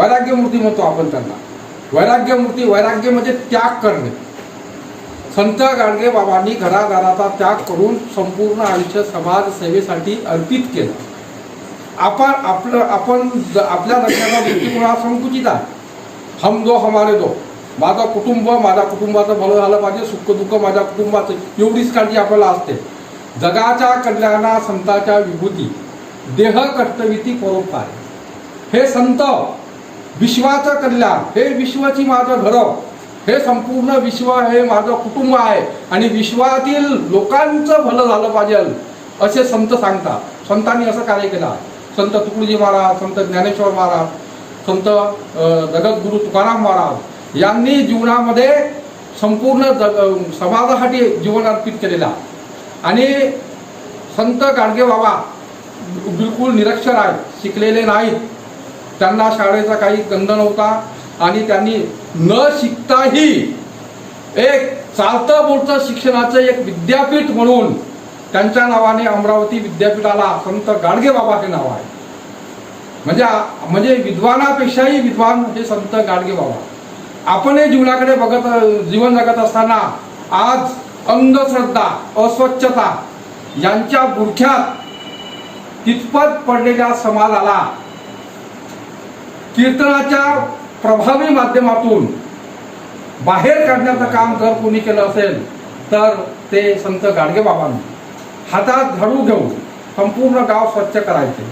वैराग्यमूर्ती म्हणतो आपण त्यांना. वैराग्यमूर्ती वैराग्य म्हणजे त्याग करणे. संत गाडगे बाबांनी घरादाराचा त्याग करून संपूर्ण आयुष्य समाजसेवेसाठी अर्पित केलं. आपण आपलं आपण ज- आपल्या लग्नाचा दृष्टिकोन हा संकुचित आहे हम दो हमारे दो. माझं कुटुंब माझ्या कुटुंबाचं भलं झालं पाहिजे सुख दुःख माझ्या कुटुंबाचं. एवढीच काळजी आपल्याला असते. जगाच्या कल्याणा संतांच्या विभूती. देह कर्तविती परोपकार. हे संत विश्वाचं कल्याण हे विश्वाची माझं घर. हे संपूर्ण विश्व हे माझं कुटुंब आहे. आणि विश्वातील लोकांचं भलं झालं पाहिजे असे संत सांगतात. संतांनी असं कार्य केलं. संत तुकडोजी महाराज संत ज्ञानेश्वर महाराज संत जगद्गुरु तुकाराम महाराज यांनी जीवनामध्ये संपूर्ण जग समाजासाठी जीवन अर्पित केलेला आणि संत गाडगे बाबा बिलकुल निरक्षर आहेत शिकलेले नाहीत. त्यांना शाळेचा काही गंध नव्हता आणि त्यांनी न शिकताही एक चालतं बोलतं शिक्षणाचं एक विद्यापीठ म्हणून त्यांच्या नावाने अमरावती विद्यापीठाला संत गाडगे बाबा हे नाव आहे. म्हणजे म्हणजे विद्वानापेक्षाही विद्वान हे संत गाडगे बाबा. आपणही जीवनाकडे बघत जीवन जगत असताना आज अंधश्रद्धा अस्वच्छता यांच्या बुरख्यात तितपत पडलेल्या समाजाला कीर्तनाच्या प्रभावी माध्यमातून बाहेर काढण्याचं काम जर कोणी केलं असेल तर ते संत गाडगे बाबांनी हातात झाडू घेऊन संपूर्ण गाव स्वच्छ करायचे.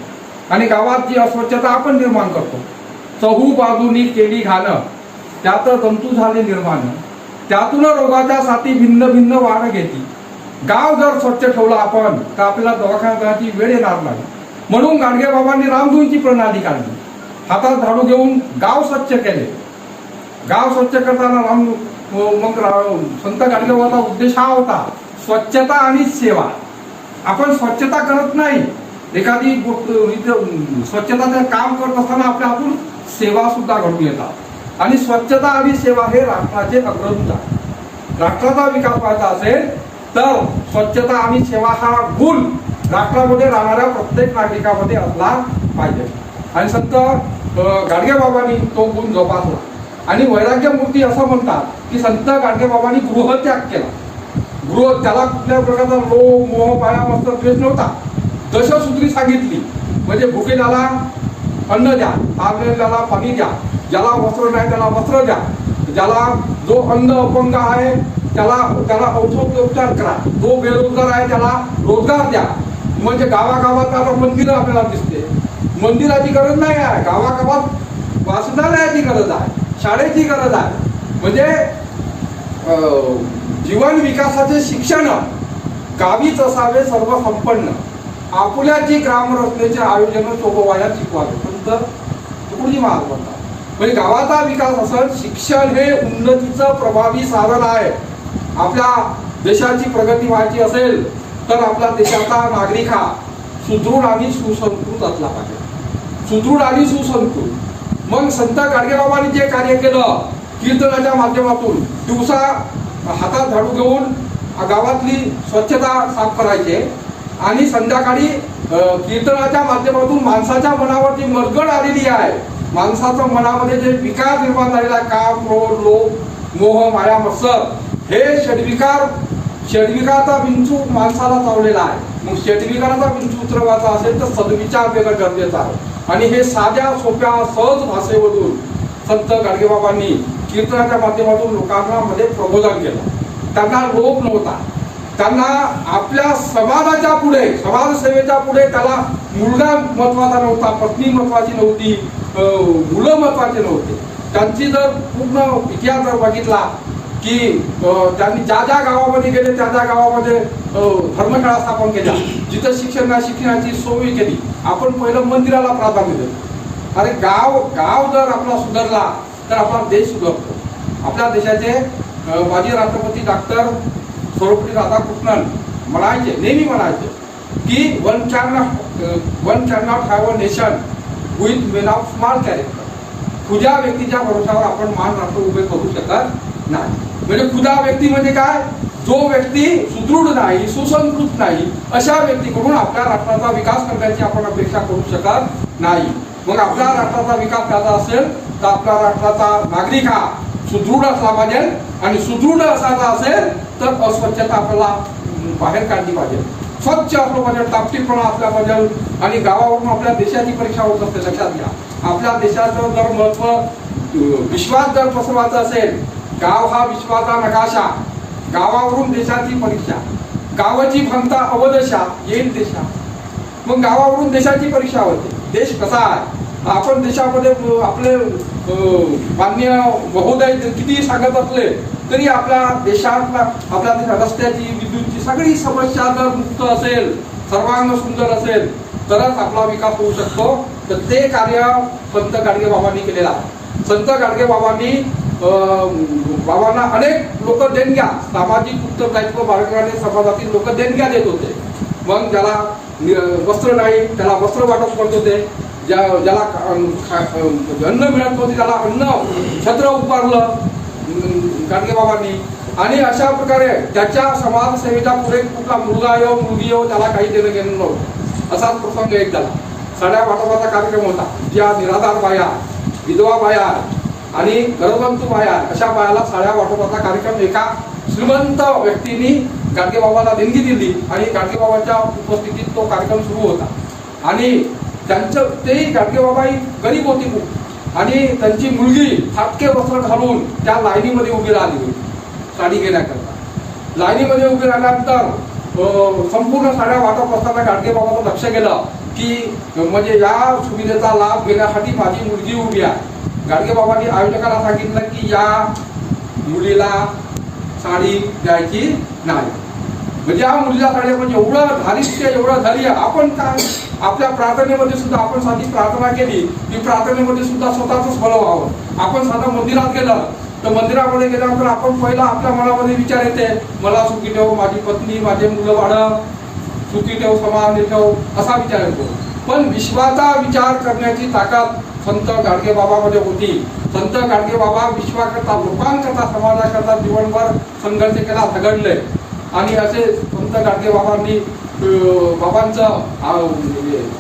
आणि गावात जी अस्वच्छता आपण निर्माण करतो चहू बाजूनी केली घाणं त्यात जंतू झाले निर्माण त्यातून रोगाच्या साथी भिन्न भिन्न वाढ घेती. गाव जर स्वच्छ ठेवलं आपण तर आपल्याला दवाखान्याची वेळ येणार नाही. म्हणून गाडगे बाबांनी रामधूनची प्रणाली काढली. हातात झाडू घेऊन गाव स्वच्छ केले. गाव स्वच्छ करताना राम मग रा- संत गाडगेबाबाचा उद्देश हा होता स्वच्छता आणि सेवा. आपण स्वच्छता करत नाही. एखादी स्वच्छताचं काम करत असताना आपल्या हातून सेवा सुद्धा घडून येतात. आणि स्वच्छता आणि सेवा हे राष्ट्राचे अग्रदूत आहे राष्ट्राचा विकास व्हायचा असेल तर स्वच्छता आणि सेवा हा गुण राष्ट्रामध्ये राहणाऱ्या प्रत्येक नागरिकामध्ये असला पाहिजे. आणि संत गाडगेबाबांनी तो गुण जोपासला. आणि वैराग्यमूर्ती असं म्हणतात की संत गाडगेबाबांनी गृहत्याग केला. गृह त्याला कुठल्या प्रकारचा लोभ मोह पाया मस्त द्वेष नव्हता. दशसूत्री सांगितली. म्हणजे भुकेल्याला अन्न द्या पारलेल्याला पाणी द्या ज्याला वस्त्र नाही त्याला वस्त्र द्या. ज्याला जो अंध अपंग आहे त्याला त्याला औषधोपचार करा. जो बेरोजगार आहे त्याला रोजगार द्या. म्हणजे गावागावात आता मंदिरं आपल्याला दिसते. मंदिराची गरज नाही आहे गावागावात वाचनालयाची गरज आहे शाळेची गरज आहे. म्हणजे जीवन विकासाचे शिक्षण गावीच असावे सर्व संपन्न. आपुल्याची ग्रामरचनेचे आयोजन सोपवायला शिकवावे. संत तुकडोजी महाग म्हणतात म्हणजे गावाचा विकास असेल शिक्षण हे उन्नतीचं प्रभावी साधन आहे. आपल्या देशाची प्रगती व्हायची असेल तर आपला देशाचा नागरिक हा सुदृढ आणि सुसंस्कृत असला पाहिजे. सुदृढ आणि सुसंत मग संत गाडगेबाबांनी जे कार्य केलं कीर्तनाच्या माध्यमातून दिवसा हातात झाडू घेऊन गावातली स्वच्छता साफ करायचे. आणि संध्याकाळी कीर्तनाच्या माध्यमातून माणसाच्या मनावर जी मरगड आलेली आहे. माणसाचं मनामध्ये जे विकार निर्माण झालेला आहे काम क्रोध लोभ मोह माया मत्सर हे षडविकार षडविकाराचा विंचू माणसाला चावलेला आहे. मग षडविकाराचा विंचू उतरवायचा असेल तर सद्विचार देणं गरजेचं आहे. आणि हे साध्या सोप्या सहज भाषेमधून संत गाडगेबाबांनी कीर्तनाच्या माध्यमातून लोकांना मध्ये प्रबोधन केलं. त्यांना लोप नव्हता. त्यांना आपल्या समाजाच्या पुढे समाजसेवेच्या पुढे त्याला मुलगा महत्त्वाचा नव्हता पत्नी महत्वाची नव्हती मुलं महत्त्वाचे नव्हते. त्यांची जर पूर्ण इतिहास जर बघितला की त्यांनी ज्या ज्या गावामध्ये गेले त्या त्या गावामध्ये धर्मशाळा स्थापन केल्या. जिथं शिक्षण शिक्षणाची सोय केली. आपण पहिलं मंदिराला प्राधान्य देतो अरे गाव गाव जर आपला सुधारला तर आपला देश सुधारतो. आपल्या देशाचे माजी राष्ट्रपती डॉक्टर सर्वपल्ली राधाकृष्णन म्हणायचे नेहमी म्हणायचे की one can one can not have a nation with men of small character तुझ्या व्यक्तीच्या भरोशावर आपण मान राष्ट्र उभे करू शकत नाही. म्हणजे खुदा व्यक्ती म्हणजे काय? जो व्यक्ती सुदृढ नाही सुसंस्कृत नाही अशा व्यक्तीकडून आपल्या राष्ट्राचा विकास करण्याची आपण अपेक्षा करू शकत नाही. मग आपल्या राष्ट्राचा विकास करायचा असेल तर आपल्या राष्ट्राचा नागरिक हा सुदृढ असला पाहिजे. आणि सुदृढ असायचा असेल तर अस्वच्छता आपल्याला बाहेर काढली पाहिजे. स्वच्छ असलं पाहिजे टापटीपणा असला पाहिजे आणि गावावरून आपल्या देशाची परीक्षा होत असते लक्षात घ्या. आपल्या देशाचं जर महत्त्व विश्वास जर पसरवायचा असेल गाव हा विश्वाचा नकाशा गावावरून देशाची परीक्षा. गावाची फंता अवदशा येईल देशा मग गावावरून देशाची परीक्षा होते. देश कसा आहे? आपण देशामध्ये आपले मान्य महोदय किती सांगत असले तरी आपल्या देशातला आपल्या देशात रस्त्याची विद्युतची सगळी समस्या जर मुक्त असेल सर्वांग सुंदर असेल तरच आपला विकास होऊ शकतो. तर ते कार्य संत गाडगे बाबांनी केलेला संत गाडगे बाबांनी बाबांना अनेक लोक देणग्या सामाजिक उत्तरदायित्व बाळगणारे समाजातील लोक देणग्या देत होते. मग ज्याला नि- वस्त्र नाही त्याला वस्त्र वाटप करत होते. ज्या ज्याला अन्न मिळत नव्हते त्याला अन्न छत्र उभारलं गाडगे बाबांनी. आणि अशा प्रकारे त्याच्या समाजसेवेचा पुढे कुठला मुलगा येऊ मुलगी येऊ त्याला काही देणं घेणं नव्हतं. असाच प्रसंग एक झाला. साड्या वाटपाचा कार्यक्रम होता. ज्या निराधार बाया विधवा बाया आणि गरजवंतू बाया अशा बायाला साड्या वाटोपाचा कार्यक्रम एका श्रीमंत व्यक्तीने गाडगे बाबाला देणगी दिली आणि गाडगे बाबाच्या उपस्थितीत तो कार्यक्रम सुरू होता. आणि त्यांचं तेही गाडगे बाबा ही गरीब होती खूप. आणि त्यांची मुलगी फाटके वस्त्र घालून त्या लाईनीमध्ये उभी राहिली होती साडी घेण्याकरता. लाईनीमध्ये उभी राहिल्यानंतर संपूर्ण साड्या वाटप असताना गाडगे बाबाचं लक्ष गेलं की म्हणजे या सुविधेचा लाभ घेण्यासाठी माझी मुलगी उभी आहे. गाडगे बाबांनी आयोजकाला सांगितलं की या मुलीला साडी द्यायची नाही. म्हणजे या मुलीला साडी म्हणजे एवढं धारिष्ट्य एवढं धैर्य आपण काय आपल्या प्रार्थनेमध्ये सुद्धा आपण साधी प्रार्थना केली की प्रार्थनेमध्ये सुद्धा स्वतःच फळ व्हावं. आपण साधं मंदिरात गेलं तर मंदिरामध्ये गेल्यानंतर आपण पहिला आपल्या मनामध्ये विचार येते मला सुखी ठेव माझी पत्नी माझे मुलं वाढव सुखी ठेव समाधानी ठेव असा विचार येतो. पण विश्वाचा विचार करण्याची ताकद संत गाडगे बाबामध्ये होती. संत गाडगे बाबा विश्वाकरता लोकांकरता समाजाकरता जीवनभर संघर्ष केला झगडले. आणि असे संत गाडगे बाबांनी बाबांचं म्हणजे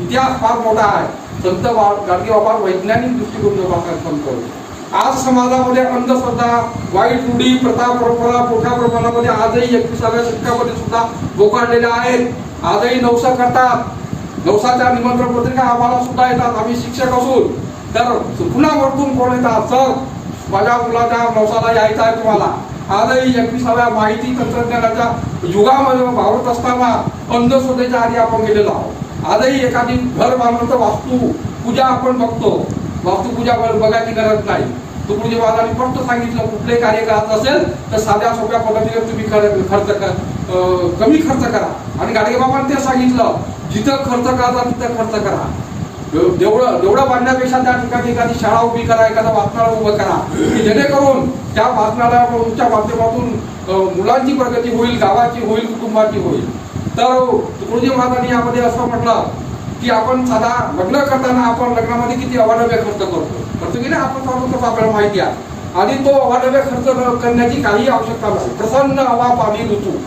इतिहास फार मोठा आहे. संत बा- गाडगे बाबा वैज्ञानिक दृष्टिकोन जोपासना संत आज समाजामध्ये अंधश्रद्धा वाईट रूढी प्रथा परंपरा मोठ्या प्रमाणामध्ये आजही एकविसाव्या शतकामध्ये सुद्धा बोकाडलेल्या आहेत. आजही नवसा करतात. नवसाच्या निमंत्रण पत्रिका आम्हाला सुद्धा येतात. आम्ही शिक्षक असून तर पुन्हा वरतून कोण येतात? सर माझ्या मुलाच्या नवसाला यायचं आहे तुम्हाला. आजही एकविसाव्या माहिती तंत्रज्ञानाच्या युगामध्ये वावरत असताना अंधश्रद्धेच्या आधी आपण गेलेलो आहोत. आजही एखादी घर बांधलं तर वास्तू पूजा आपण बघतो. वास्तुपूजा ब- बघायची गरज नाही. तुकडोजी महाराजांनी फक्त सांगितलं कुठले कार्य करायचं असेल तर साध्या सोप्या पद्धतीने तुम्ही खर- खर्च कर कमी खर्च करा. आणि गाडगे बाबांनी ते सांगितलं जिथं खर्च करायचा तिथं खर्च करा. देवळं देवळं बांधण्यापेक्षा त्या ठिकाणी एखादी शाळा उभी करा एखादं वाचनालय उभं करा. की जेणेकरून त्या वाचनालयाच्या माध्यमातून मुलांची प्रगती होईल गावाची होईल कुटुंबाची होईल. तर तुकडोजी महाराजांनी यामध्ये असं म्हटलं की आपण साधा लग्न करताना आपण लग्नामध्ये किती अवाढव्य खर्च करतो. करतो की नाही आपण सर्व कसं आपल्याला माहिती आहे. आणि तो अवाढव्य खर्च करण्याची काही आवश्यकता नाही. प्रसन्न हवा पाणी ऋतू.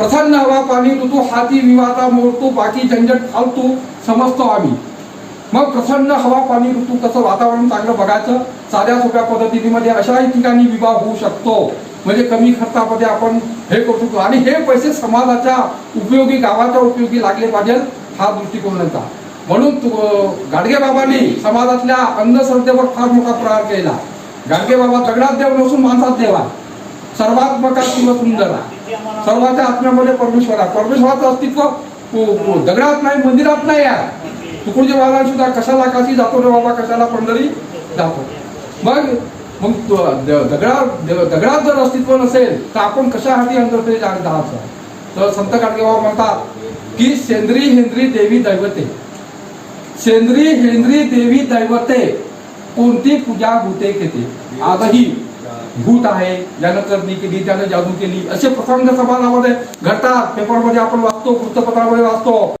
प्रसन्न हवा पाणी ऋतू हाती विवादा मोडतो बाकी झंझट फालतू समजतो आम्ही. मग प्रसन्न हवा पाणी ऋतू कसं वातावरण चांगलं बघायचं? साध्या सोप्या पद्धतीमध्ये अशाही ठिकाणी विवाह होऊ शकतो. म्हणजे कमी खर्चामध्ये आपण हे करू शकतो. आणि हे पैसे समाजाच्या उपयोगी गावाच्या उपयोगी लागले पाहिजे हा दृष्टिकोनाचा. म्हणून गाडगे बाबांनी समाजातल्या अंधश्रद्धेवर फार मोठा प्रहार केला. गाडगे बाबा दगडात देव नसून माणसात देवा. सर्वात्मका किंवा सुंदर सर्वाच्या आत्म्यामध्ये परमेश्वर आहे. परमेश्वराचं अस्तित्व दगडात नाही मंदिरात नाही आहे. तुकडोजी महाराज सुद्धा कशाला काशी जातो रे बाबा कशाला पंढरी जातो. मग मग द- दगडात द- दगडात जर अस्तित्व नसेल तर आपण कशासाठी अंधश्रद्धे जायचं? तर संत गाडगे बाबा म्हणतात की सेंद्री हेंद्री देवी दैवते. सेंद्री हेंद्री देवी दैवते. कोणती पूजा भूते घेते? आजही. भूत आहे ज्यानं करणी केली त्यानं जादू केली. असे प्रसंग समाजामध्ये घडतात. पेपरमध्ये आपण वाचतो वृत्तपत्रामध्ये वाचतो.